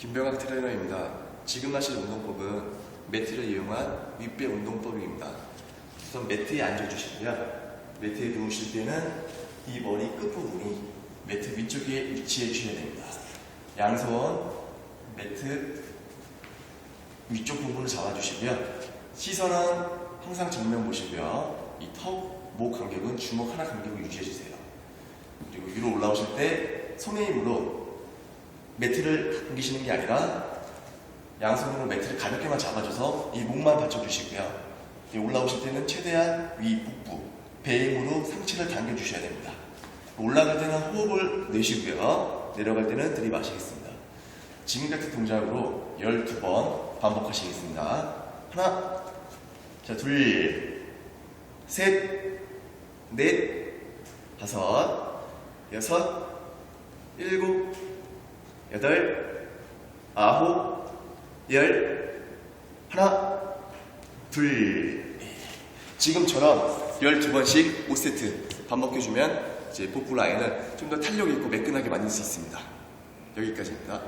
김병학 트레이너입니다. 지금 하실 운동법은 매트를 이용한 윗배 운동법입니다. 우선 매트에 앉아주시고요. 매트에 누우실 때는 이 머리 끝부분이 매트 위쪽에 위치해 주셔야 됩니다. 양손 매트 위쪽 부분을 잡아주시고요. 시선은 항상 정면 보시고요. 이 턱, 목 간격은 주먹 하나 간격을 유지해주세요. 그리고 위로 올라오실 때 손의 힘으로 매트를 당기시는 게 아니라 양손으로 매트를 가볍게만 잡아줘서 이 목만 받쳐주시고요. 이 올라오실 때는 최대한 위 복부, 배 힘으로 상체를 당겨주셔야 됩니다. 올라갈 때는 호흡을 내쉬고요. 내려갈 때는 들이마시겠습니다. 지금 같은 동작으로 12번 반복하시겠습니다. 하나, 자, 둘, 셋, 넷, 다섯, 여섯, 일곱, 여덟, 아홉, 열, 하나, 둘. 지금처럼 12번씩 5세트 반복해주면 이제 복부 라인을 좀 더 탄력 있고 매끈하게 만들 수 있습니다. 여기까지입니다.